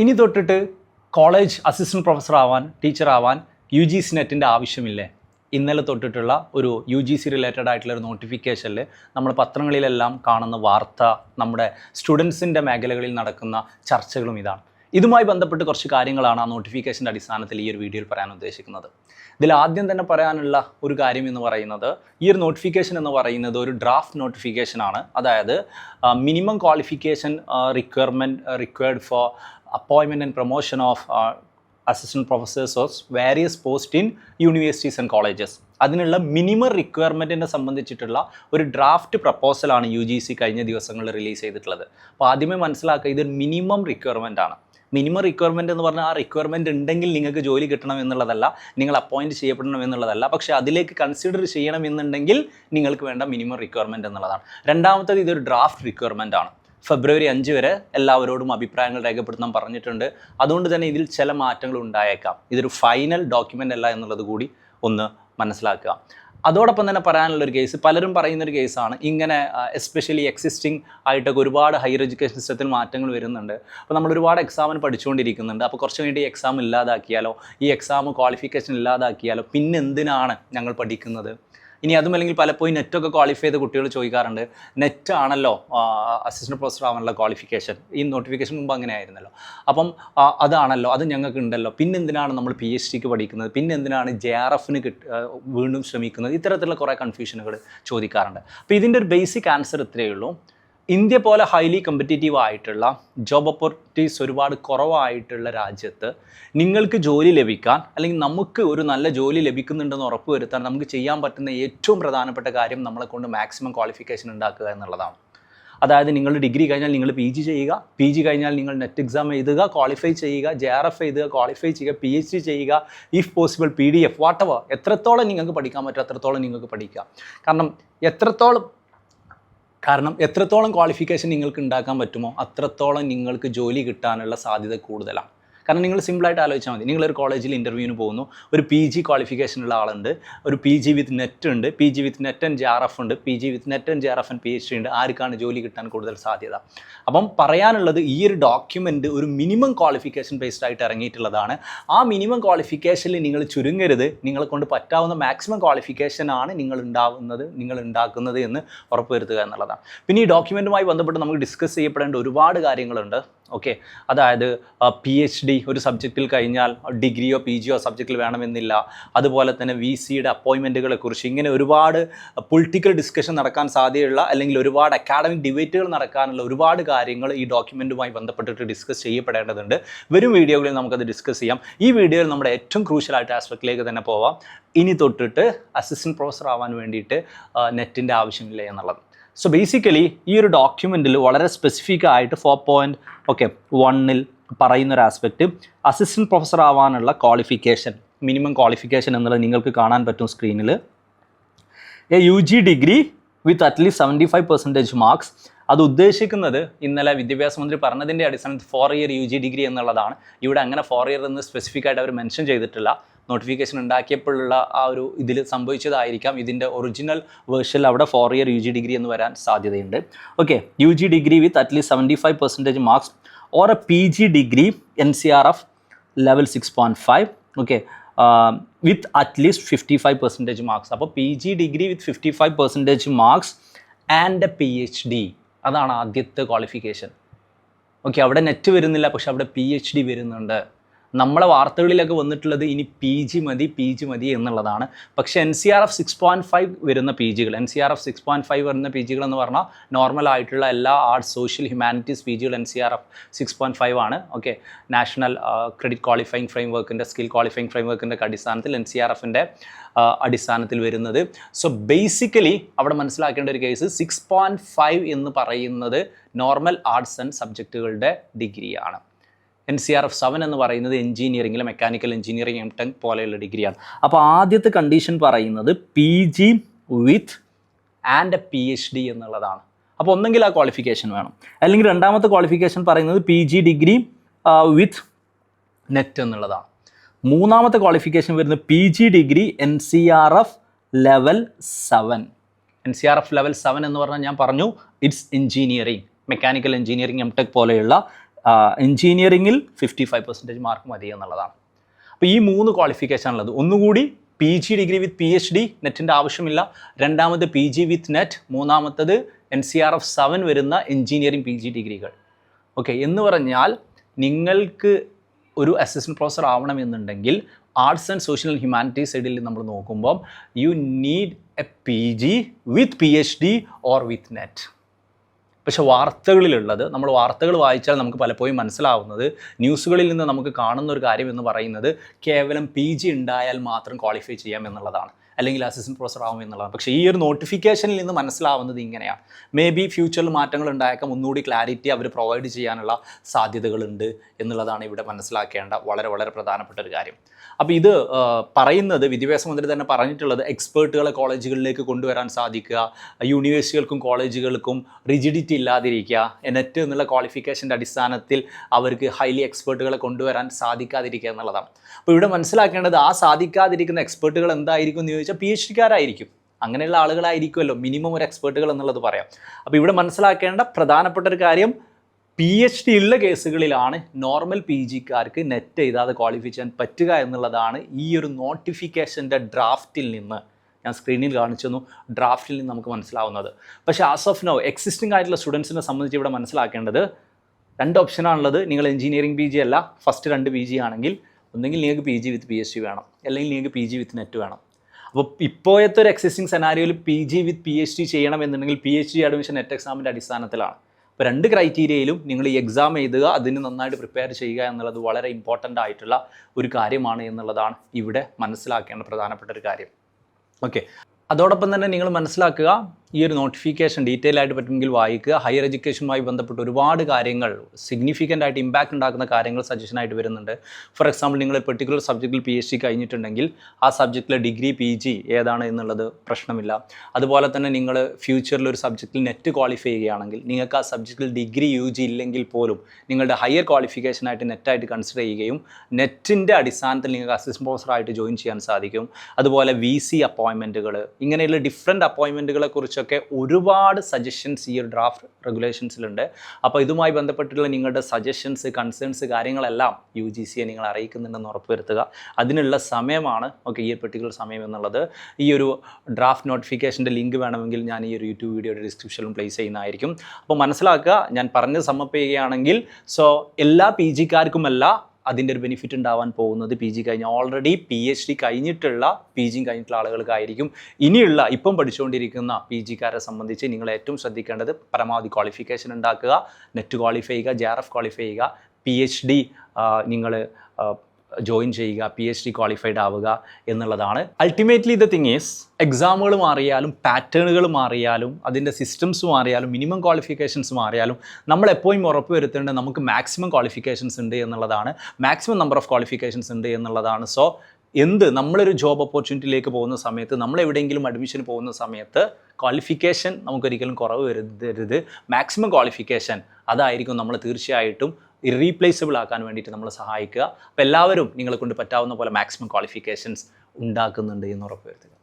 ഇനി തൊട്ടിട്ട് college assistant professor ആവാൻ ടീച്ചർ ആവാൻ യു ജി സി നെറ്റിന്റെ ആവശ്യമില്ലേ? ഇന്നലെ തൊട്ടിട്ടുള്ള ഒരു യു ജി സി റിലേറ്റഡ് ആയിട്ടുള്ള ഒരു നോട്ടിഫിക്കേഷനിൽ നമ്മൾ പത്രങ്ങളിലെല്ലാം കാണുന്ന വാർത്ത നമ്മുടെ സ്റ്റുഡൻസിന്റെ മേഖലകളിൽ നടക്കുന്ന ചർച്ചകളും ഇതാണ്. ഇതുമായി ബന്ധപ്പെട്ട് കുറച്ച് കാര്യങ്ങളാണ് ആ നോട്ടിഫിക്കേഷന്റെ അടിസ്ഥാനത്തിൽ ഈ ഒരു വീഡിയോയിൽ പറയാൻ ഉദ്ദേശിക്കുന്നത്. ഇതിൽ ആദ്യം തന്നെ പറയാനുള്ള ഒരു കാര്യം എന്ന് പറയുന്നത് ഈ ഒരു നോട്ടിഫിക്കേഷൻ എന്ന് പറയുന്നത് ഒരു ഡ്രാഫ്റ്റ് നോട്ടിഫിക്കേഷനാണ് അതായത് minimum qualification requirement required for അപ്പോയിൻമെന്റ് and promotion of assistant professors of various post in universities and colleges അതിനുള്ള മിനിമം റിക്വയർമെന്റിനെ സംബന്ധിച്ചിട്ടുള്ള ഒരു ഡ്രാഫ്റ്റ് പ്രപ്പോസലാണ് യു ജി സി കഴിഞ്ഞ ദിവസങ്ങളിൽ റിലീസ് ചെയ്തിട്ടുള്ളത്. അപ്പോൾ ആദ്യമേ മനസ്സിലാക്കുക ഇതൊരു മിനിമം റിക്വയർമെന്റ് ആണ്. മിനിമം റിക്വയർമെന്റ് എന്ന് പറഞ്ഞാൽ ആ റിക്വയർമെന്റ് ഉണ്ടെങ്കിൽ നിങ്ങൾക്ക് ജോലി കിട്ടണം എന്നുള്ളതല്ല നിങ്ങൾ അപ്പോയിന്റ് ചെയ്യപ്പെടണം എന്നുള്ളതല്ല പക്ഷേ അതിലേക്ക് കൺസിഡർ ചെയ്യണം എന്നുണ്ടെങ്കിൽ നിങ്ങൾക്ക് വേണ്ട മിനിമം റിക്വയർമെന്റ് എന്നുള്ളതാണ്. രണ്ടാമത്തത് ഇതൊരു ഡ്രാഫ്റ്റ് റിക്വയർമെന്റ് ആണ്. ഫെബ്രുവരി അഞ്ച് വരെ എല്ലാവരോടും അഭിപ്രായങ്ങൾ രേഖപ്പെടുത്താൻ പറഞ്ഞിട്ടുണ്ട്. അതുകൊണ്ട് തന്നെ ഇതിൽ ചില മാറ്റങ്ങൾ ഉണ്ടായേക്കാം. ഇതൊരു ഫൈനൽ ഡോക്യുമെന്റ് അല്ല എന്നുള്ളത് കൂടി ഒന്ന് മനസ്സിലാക്കുക. അതോടൊപ്പം തന്നെ പറയാനുള്ളൊരു കേസ് പലരും പറയുന്നൊരു കേസാണ് ഇങ്ങനെ എസ്പെഷ്യലി എക്സിസ്റ്റിംഗ് ആയിട്ടൊക്കെ ഒരുപാട് ഹയർ എഡ്യൂക്കേഷൻ സിസ്റ്റത്തിൽ മാറ്റങ്ങൾ വരുന്നുണ്ട്. അപ്പോൾ നമ്മൾ ഒരുപാട് എക്സാമിന് പഠിച്ചുകൊണ്ടിരിക്കുന്നുണ്ട്. അപ്പോൾ കുറച്ച് ഈ എക്സാം ഇല്ലാതാക്കിയാലോ ഈ എക്സാം ക്വാളിഫിക്കേഷൻ ഇല്ലാതാക്കിയാലോ പിന്നെ എന്തിനാണ് ഞങ്ങൾ പഠിക്കുന്നത്? ഇനി അതും അല്ലെങ്കിൽ പലപ്പോഴും നെറ്റൊക്കെ ക്വാളിഫൈ ചെയ്ത കുട്ടികൾ ചോദിക്കാറുണ്ട് നെറ്റ് ആണല്ലോ അസിസ്റ്റന്റ് പ്രൊഫസർ ആവാനുള്ള ക്വാളിഫിക്കേഷൻ ഈ നോട്ടിഫിക്കേഷൻ മുമ്പ് അങ്ങനെ ആയിരുന്നല്ലോ അപ്പം അതാണല്ലോ അത് ഞങ്ങൾക്ക് ഉണ്ടല്ലോ പിന്നെ എന്തിനാണ് നമ്മൾ പി എച്ച് ഡിക്ക് പഠിക്കുന്നത്? പിന്നെ എന്തിനാണ് ജെ ആർ എഫിന് കിട്ട വീണ്ടും ശ്രമിക്കുന്നത്? ഇത്തരത്തിലുള്ള കുറേ കൺഫ്യൂഷനുകൾ ചോദിക്കാറുണ്ട്. അപ്പോൾ ഇതിന്റെ ഒരു ബേസിക് ആൻസർ ഇത്രയേ ഉള്ളൂ. ഇന്ത്യ പോലെ ഹൈലി കമ്പറ്റേറ്റീവ് ആയിട്ടുള്ള ജോബ് ഓപ്പർച്യൂണിറ്റീസ് ഒരുപാട് കുറവായിട്ടുള്ള രാജ്യത്ത് നിങ്ങൾക്ക് ജോലി ലഭിക്കാൻ അല്ലെങ്കിൽ നമുക്ക് ഒരു നല്ല ജോലി ലഭിക്കുന്നുണ്ടെന്ന് ഉറപ്പുവരുത്താൻ നമുക്ക് ചെയ്യാൻ പറ്റുന്ന ഏറ്റവും പ്രധാനപ്പെട്ട കാര്യം നമ്മളെ കൊണ്ട് മാക്സിമം ക്വാളിഫിക്കേഷൻ ഉണ്ടാക്കുക എന്നുള്ളതാണ്. അതായത് നിങ്ങൾ ഡിഗ്രി കഴിഞ്ഞാൽ നിങ്ങൾ പി ജി ചെയ്യുക പി ജി കഴിഞ്ഞാൽ നിങ്ങൾ നെറ്റ് എക്സാം എഴുതുക ക്വാളിഫൈ ചെയ്യുക ജെ ആർ എഫ് എഴുതുക ക്വാളിഫൈ ചെയ്യുക പി എച്ച് ഡി ചെയ്യുക if possible P D F whatever എത്രത്തോളം നിങ്ങൾക്ക് പഠിക്കാൻ പറ്റും അത്രത്തോളം നിങ്ങൾക്ക് പഠിക്കുക കാരണം എത്രത്തോളം കാരണം എത്രത്തോളം ക്വാളിഫിക്കേഷൻ നിങ്ങൾക്ക് ഉണ്ടാക്കാൻ പറ്റുമോ അത്രത്തോളം നിങ്ങൾക്ക് ജോലി കിട്ടാനുള്ള സാധ്യത കൂടുതലാണ്. കാരണം നിങ്ങൾ സിമ്പിളായിട്ട് ആലോചിച്ചാൽ മതി. നിങ്ങളൊരു കോളേജിൽ ഇന്റർവ്യൂവിന് പോകുന്നു. ഒരു പി ജി ക്വാളിഫിക്കേഷൻ ഉള്ള ആളുണ്ട്. ഒരു പി ജി വിത്ത് നെറ്റ് ഉണ്ട്. P G with net and J R F ഉണ്ട്. P G with net and J R F and P H D ഉണ്ട്. ആർക്കാണ് ജോലി കിട്ടാൻ കൂടുതൽ സാധ്യത? അപ്പം പറയാനുള്ളത് ഈ ഒരു ഡോക്യുമെന്റ് ഒരു മിനിമം ക്വാളിഫിക്കേഷൻ ബേസ്ഡ് ആയിട്ട് ഇറങ്ങിയിട്ടുള്ളതാണ്. ആ മിനിമം ക്വാളിഫിക്കേഷനിൽ നിങ്ങൾ ചുരുങ്ങരുത്. നിങ്ങളെ കൊണ്ട് പറ്റാവുന്ന മാക്സിമം ക്വാളിഫിക്കേഷൻ ആണ് നിങ്ങൾ ഉണ്ടാവുന്നത് നിങ്ങൾ ഉണ്ടാക്കുന്നത് എന്ന് ഉറപ്പുവരുത്തുക എന്നുള്ളതാണ്. പിന്നെ ഈ ഡോക്യുമെന്റുമായി ബന്ധപ്പെട്ട് നമുക്ക് ഡിസ്കസ് ചെയ്യപ്പെടേണ്ട ഒരുപാട് കാര്യങ്ങളുണ്ട്. ഓക്കെ അതായത് പി എച്ച് ഡി ഒരു സബ്ജക്റ്റിൽ കഴിഞ്ഞാൽ ഡിഗ്രിയോ പി ജിയോ സബ്ജക്റ്റിൽ വേണമെന്നില്ല. അതുപോലെ തന്നെ വി സിയുടെ അപ്പോയിൻമെന്റുകളെ കുറിച്ച് ഇങ്ങനെ ഒരുപാട് പൊളിറ്റിക്കൽ ഡിസ്കഷൻ നടക്കാൻ സാധ്യതയുള്ള അല്ലെങ്കിൽ ഒരുപാട് അക്കാഡമിക് ഡിബേറ്റുകൾ നടക്കാനുള്ള ഒരുപാട് കാര്യങ്ങൾ ഈ ഡോക്യുമെന്റുമായി ബന്ധപ്പെട്ടിട്ട് ഡിസ്കസ് ചെയ്യപ്പെടേണ്ടതുണ്ട്. വരും വീഡിയോകളിൽ നമുക്കത് ഡിസ്കസ് ചെയ്യാം. ഈ വീഡിയോയിൽ നമ്മുടെ ഏറ്റവും ക്രൂഷ്യലായിട്ട് ആസ്പെക്റ്റിലേക്ക് തന്നെ പോവാം. ഇനി തൊട്ടിട്ട് അസിസ്റ്റന്റ് പ്രൊഫസർ ആവാൻ വേണ്ടിയിട്ട് നെറ്റിന്റെ ആവശ്യമില്ല എന്നുള്ളത്. സോ ബേസിക്കലി ഈ ഒരു ഡോക്യുമെന്റിൽ വളരെ സ്പെസിഫിക് ആയിട്ട് ഫോർ പോയിന്റ് ഓക്കെ വണ്ണിൽ പറയുന്ന ഒരു ആസ്പെക്റ്റ് അസിസ്റ്റന്റ് പ്രൊഫസർ ആവാനുള്ള ക്വാളിഫിക്കേഷൻ മിനിമം ക്വാളിഫിക്കേഷൻ എന്നുള്ളത് നിങ്ങൾക്ക് കാണാൻ പറ്റും സ്ക്രീനിൽ a U G degree with at least seventy five percentage marks അത് ഉദ്ദേശിക്കുന്നത് ഇന്നലെ വിദ്യാഭ്യാസ മന്ത്രി പറഞ്ഞതിന്റെ അടിസ്ഥാനത്തിൽ four year U G degree എന്നുള്ളതാണ്. ഇവിടെ അങ്ങനെ ഫോർ ഇയർ എന്ന് സ്പെസിഫിക് ആയിട്ട് അവർ മെൻഷൻ ചെയ്തിട്ടില്ല. നോട്ടിഫിക്കേഷൻ ഉണ്ടാക്കിയപ്പോഴുള്ള ആ ഒരു ഇതിൽ സംഭവിച്ചതായിരിക്കാം. ഇതിന്റെ ഒറിജിനൽ വേർഷനിൽ അവിടെ four year U G degree എന്ന് വരാൻ സാധ്യതയുണ്ട്. Okay U G degree with at least seventy five percentage marks or a P G degree N C R F level six point five okay with at least fifty five percentage marks അപ്പോൾ P G degree with fifty five percentage marks and a P H D അതാണ് ആദ്യത്തെ qualification okay അവിടെ net വരുന്നില്ല പക്ഷെ അവിടെ P H D വരുന്നുണ്ട്. നമ്മളെ വാർത്തകളിലൊക്കെ വന്നിട്ടുള്ളത് ഇനി പി ജി മതി പി ജി മതി എന്നുള്ളതാണ്. പക്ഷേ N C R F six point five വരുന്ന P ജികൾ N C R F six point five വരുന്ന പി ജികൾ എന്ന് പറഞ്ഞാൽ നോർമൽ ആയിട്ടുള്ള എല്ലാ arts social humanities P ജികൾ N C R F six point five ആണ്. ഓക്കെ നാഷണൽ ക്രെഡിറ്റ് ക്വാളിഫയിങ് ഫ്രെയിം വർക്കിന്റെ സ്കിൽ ക്വാളിഫയിങ് ഫ്രെയിം വർക്കിന്റെ അടിസ്ഥാനത്തിൽ എൻ സി ആർ എഫിന്റെ അടിസ്ഥാനത്തിൽ വരുന്നത്. സോ ബേസിക്കലി അവിടെ മനസ്സിലാക്കേണ്ട ഒരു കേസ് സിക്സ് പോയിന്റ് ഫൈവ് എന്ന് പറയുന്നത് നോർമൽ ആർട്സ് ആൻഡ് സബ്ജക്റ്റുകളുടെ ഡിഗ്രിയാണ് N C R F seven എന്ന് പറയുന്നത് എഞ്ചിനീയറിംഗിൽ മെക്കാനിക്കൽ എഞ്ചിനീയറിംഗ് എം ടെക് പോലെയുള്ള ഡിഗ്രിയാണ് അപ്പോൾ ആദ്യത്തെ കണ്ടീഷൻ പറയുന്നത് P G with and a P H D എന്നുള്ളതാണ്. അപ്പോൾ ഒന്നെങ്കിൽ ആ ക്വാളിഫിക്കേഷൻ വേണം. അല്ലെങ്കിൽ രണ്ടാമത്തെ ക്വാളിഫിക്കേഷൻ പറയുന്നത് P G degree with NET എന്നുള്ളതാണ്. മൂന്നാമത്തെ ക്വാളിഫിക്കേഷൻ വരുന്നത് P G degree N C R F level seven N C R F level seven എന്ന് പറഞ്ഞാൽ ഞാൻ പറഞ്ഞു it's engineering mechanical engineering M tech പോലെയുള്ള എൻജിനീയറിങ്ങിൽ ഫിഫ്റ്റി ഫൈവ് പെർസെന്റേജ് മാർക്ക് മതി എന്നുള്ളതാണ്. അപ്പോൾ ഈ മൂന്ന് ക്വാളിഫിക്കേഷൻ ഉള്ളത്. ഒന്നുകൂടി P G degree with P H D നെറ്റിന്റെ ആവശ്യമില്ല. രണ്ടാമത് പി ജി വിത്ത് നെറ്റ് മൂന്നാമത്തത് N C R F seven വരുന്ന എൻജിനീയറിംഗ് പി ജി ഡിഗ്രികൾ ഓക്കെ എന്ന് പറഞ്ഞാൽ നിങ്ങൾക്ക് ഒരു അസിസ്റ്റന്റ് പ്രൊഫസർ ആവണമെന്നുണ്ടെങ്കിൽ ആർട്സ് ആൻഡ് സോഷ്യൽ ഹ്യൂമാനിറ്റീസ് സൈഡിൽ നമ്മൾ നോക്കുമ്പോൾ you need a P G with P H D or with NET പക്ഷെ വാർത്തകളിലുള്ളത് നമ്മൾ വാർത്തകൾ വായിച്ചാൽ നമുക്ക് പലപ്പോഴും മനസ്സിലാവുന്നത് ന്യൂസുകളിൽ നിന്ന് നമുക്ക് കാണുന്ന ഒരു കാര്യം എന്ന് പറയുന്നത് കേവലം പി ജി ഉണ്ടായാൽ മാത്രം ക്വാളിഫൈ ചെയ്യാം എന്നുള്ളതാണ്. അല്ലെങ്കിൽ അസിസ്റ്റന്റ് പ്രൊഫസർ ആവും എന്നുള്ളതാണ്. പക്ഷേ ഈ ഒരു നോട്ടിഫിക്കേഷനിൽ നിന്ന് മനസ്സിലാവുന്നത് ഇങ്ങനെയാണ്. മേ ബി ഫ്യൂച്ചറിൽ മാറ്റങ്ങൾ ഉണ്ടായേക്കാം. ഒന്നുകൂടി ക്ലാരിറ്റി അവർ പ്രൊവൈഡ് ചെയ്യാനുള്ള സാധ്യതകളുണ്ട് എന്നുള്ളതാണ് ഇവിടെ മനസ്സിലാക്കേണ്ട വളരെ വളരെ പ്രധാനപ്പെട്ട ഒരു കാര്യം. അപ്പോൾ ഇത് പറയുന്നത് വിദ്യാഭ്യാസ മന്ത്രി തന്നെ പറഞ്ഞിട്ടുള്ളത് എക്സ്പേർട്ടുകളെ കോളേജുകളിലേക്ക് കൊണ്ടുവരാൻ സാധിക്കുക യൂണിവേഴ്സിറ്റികൾക്കും കോളേജുകൾക്കും റിജിഡിറ്റി ഇല്ലാതിരിക്കുക നെറ്റ് എന്നുള്ള ക്വാളിഫിക്കേഷന്റെ അടിസ്ഥാനത്തിൽ അവർക്ക് ഹൈലി എക്സ്പേർട്ടുകളെ കൊണ്ടുവരാൻ സാധിക്കാതിരിക്കുക എന്നുള്ളതാണ്. അപ്പോൾ ഇവിടെ മനസ്സിലാക്കേണ്ടത് ആ സാധിക്കാതിരിക്കുന്ന എക്സ്പേർട്ടുകൾ എന്തായിരിക്കും എന്ന് ചോദിച്ചാൽ പി എച്ച് ഡിക്കാരായിരിക്കും അങ്ങനെയുള്ള ആളുകളായിരിക്കുമല്ലോ. മിനിമം ഒരു എക്സ്പേർട്ടുകൾ എന്നുള്ളത് പറയാം. അപ്പോൾ ഇവിടെ മനസ്സിലാക്കേണ്ട പ്രധാനപ്പെട്ട ഒരു കാര്യം പി എച്ച് ഡി ഉള്ള കേസുകളിലാണ് നോർമൽ പി ജിക്കാർക്ക് നെറ്റ് എഴുതാതെ ക്വാളിഫൈ ചെയ്യാൻ പറ്റുക എന്നുള്ളതാണ് ഈ ഒരു നോട്ടിഫിക്കേഷന്റെ ഡ്രാഫ്റ്റിൽ നിന്ന് ഞാൻ സ്ക്രീനിൽ കാണിച്ചു തന്നു. ഡ്രാഫ്റ്റിൽ നിന്ന് നമുക്ക് മനസ്സിലാവുന്നത്. പക്ഷേ ആസ് ഓഫ് നോ എക്സിസ്റ്റിംഗ് ആയിട്ടുള്ള സ്റ്റുഡൻസിനെ സംബന്ധിച്ച് ഇവിടെ മനസ്സിലാക്കേണ്ടത് രണ്ട് ഓപ്ഷനാണുള്ളത് നിങ്ങൾ എഞ്ചിനീയറിംഗ് പി ജി അല്ല ഫസ്റ്റ് രണ്ട് പി ജി ആണെങ്കിൽ ഒന്നെങ്കിൽ നിങ്ങൾക്ക് P G with P H D വേണം. അല്ലെങ്കിൽ നിങ്ങൾക്ക് പി ജി വിത്ത് നെറ്റ് വേണം. അപ്പോൾ ഇപ്പോഴത്തെ ഒരു existing സെനാരിയോയിൽ P G with P H D ചെയ്യണം എന്നുണ്ടെങ്കിൽ P H D admission NET എക്സാമിന്റെ അടിസ്ഥാനത്തിലാണ്. അപ്പോൾ രണ്ട് ക്രൈറ്റീരിയയിലും നിങ്ങൾ ഈ എക്സാം എഴുതുക അതിന് നന്നായിട്ട് പ്രിപ്പയർ ചെയ്യുക എന്നുള്ളത് വളരെ ഇമ്പോർട്ടന്റ് ആയിട്ടുള്ള ഒരു കാര്യമാണ് എന്നുള്ളതാണ് ഇവിടെ മനസ്സിലാക്കേണ്ട പ്രധാനപ്പെട്ട ഒരു കാര്യം. ഓക്കെ അതോടൊപ്പം തന്നെ നിങ്ങൾ മനസ്സിലാക്കുക ഈ ഒരു നോട്ടിഫിക്കേഷൻ ഡീറ്റെയിൽ ആയിട്ട് പറ്റുമെങ്കിൽ വായിക്കുക. ഹയർ എഡ്യൂക്കേഷനുമായി ബന്ധപ്പെട്ട് ഒരുപാട് കാര്യങ്ങൾ സിഗ്നിഫിക്കന്റ് ആയിട്ട് ഇമ്പാക്റ്റ് ഉണ്ടാക്കുന്ന കാര്യങ്ങൾ സജഷനായിട്ട് വരുന്നുണ്ട്. ഫോർ എക്സാമ്പിൾ നിങ്ങൾ പെർട്ടിക്കുലർ സബ്ജക്റ്റിൽ പി എച്ച് ഡി കഴിഞ്ഞിട്ടുണ്ടെങ്കിൽ ആ സബ്ജക്റ്റിലെ ഡിഗ്രി പി ജി ഏതാണ് എന്നുള്ളത് പ്രശ്നമില്ല. അതുപോലെ തന്നെ നിങ്ങൾ ഫ്യൂച്ചറിൽ ഒരു സബ്ജക്റ്റിൽ നെറ്റ് ക്വാളിഫൈ ചെയ്യുകയാണെങ്കിൽ നിങ്ങൾക്ക് ആ സബ്ജക്റ്റിൽ ഡിഗ്രി യു ജി ഇല്ലെങ്കിൽ പോലും നിങ്ങളുടെ ഹയർ ക്വാളിഫിക്കേഷനായിട്ട് നെറ്റായിട്ട് കൺസിഡർ ചെയ്യുകയും നെറ്റിന്റെ അടിസ്ഥാനത്തിൽ നിങ്ങൾക്ക് അസിസ്റ്റന്റ് പ്രൊഫസറായിട്ട് ജോയിൻ ചെയ്യാൻ സാധിക്കും. അതുപോലെ വി സി അപ്പോയിൻമെന്റുകൾ ഇങ്ങനെയുള്ള ഡിഫറെന്റ് അപ്പോയിൻമെന്റുകളെ കുറിച്ചൊക്കെ ഒരുപാട് സജഷൻസ് ഈ ഒരു ഡ്രാഫ്റ്റ് റെഗുലേഷൻസിലുണ്ട് അപ്പോൾ ഇതുമായി ബന്ധപ്പെട്ടിട്ടുള്ള നിങ്ങളുടെ സജഷൻസ് കൺസേൺസ് കാര്യങ്ങളെല്ലാം യു ജി സിയെ നിങ്ങൾ അറിയിക്കുന്നുണ്ടെന്ന് ഉറപ്പുവരുത്തുക. അതിനുള്ള സമയമാണ് ഓക്കെ ഈ പെർട്ടിക്കുലർ സമയം എന്നുള്ളത്. ഈ ഒരു ഡ്രാഫ്റ്റ് നോട്ടിഫിക്കേഷന്റെ ലിങ്ക് വേണമെങ്കിൽ ഞാൻ ഈ ഒരു യൂട്യൂബ് വീഡിയോയുടെ ഡിസ്ക്രിപ്ഷനിലും പ്ലേസ് ചെയ്യുന്നതായിരിക്കും. അപ്പോൾ മനസ്സിലാക്കുക ഞാൻ പറഞ്ഞ് സമ്മപ്പ് ചെയ്യുകയാണെങ്കിൽ സോ എല്ലാ പി ജിക്കാർക്കുമല്ല അതിന്റെ ഒരു ബെനിഫിറ്റ് ഉണ്ടാവാൻ പോകുന്നത് പി ജി കഴിഞ്ഞ ഓൾറെഡി പി എച്ച് ഡി കഴിഞ്ഞിട്ടുള്ള പി ജിയും കഴിഞ്ഞിട്ടുള്ള ആളുകൾക്കായിരിക്കും. ഇനിയുള്ള ഇപ്പം പഠിച്ചുകൊണ്ടിരിക്കുന്ന പി ജിക്കാരെ സംബന്ധിച്ച് നിങ്ങൾ ഏറ്റവും ശ്രദ്ധിക്കേണ്ടത് പരമാവധി ക്വാളിഫിക്കേഷൻ ഉണ്ടാക്കുക നെറ്റ് ക്വാളിഫൈ ചെയ്യുക ജെ ആർ എഫ് ക്വാളിഫൈ ചെയ്യുക പി എച്ച് ഡി നിങ്ങൾ ജോയിൻ ചെയ്യുക പി എച്ച് ഡി ക്വാളിഫൈഡ് ആവുക എന്നുള്ളതാണ്. അൾട്ടിമേറ്റ്ലി ദ തിങ് ഈസ് എക്സാമുകൾ മാറിയാലും പാറ്റേണുകൾ മാറിയാലും അതിന്റെ സിസ്റ്റംസ് മാറിയാലും മിനിമം ക്വാളിഫിക്കേഷൻസ് മാറിയാലും നമ്മൾ എപ്പോഴും ഉറപ്പ് വരുത്തേണ്ടത് നമുക്ക് മാക്സിമം ക്വാളിഫിക്കേഷൻസ് ഉണ്ട് എന്നുള്ളതാണ്. മാക്സിമം നമ്പർ ഓഫ് ക്വാളിഫിക്കേഷൻസ് ഉണ്ട് എന്നുള്ളതാണ്. സോ എന്ത്? നമ്മളൊരു ജോബ് ഓപ്പർച്യൂണിറ്റിയിലേക്ക് പോകുന്ന സമയത്ത് നമ്മൾ എവിടെയെങ്കിലും അഡ്മിഷൻ പോകുന്ന സമയത്ത് ക്വാളിഫിക്കേഷൻ നമുക്കൊരിക്കലും കുറവ് വരുത്തരുത്. മാക്സിമം ക്വാളിഫിക്കേഷൻ അതായിരിക്കും നമ്മൾ തീർച്ചയായിട്ടും ഇറീപ്ലേസബിൾ ആക്കാൻ വേണ്ടിയിട്ട് നമ്മളെ സഹായിക്കുക. അപ്പോൾ എല്ലാവരും നിങ്ങളെ കൊണ്ട് പറ്റാവുന്ന പോലെ മാക്സിമം ക്വാളിഫിക്കേഷൻസ് ഉണ്ടാക്കുന്നുണ്ട് എന്ന് ഉറപ്പുവരുത്തുക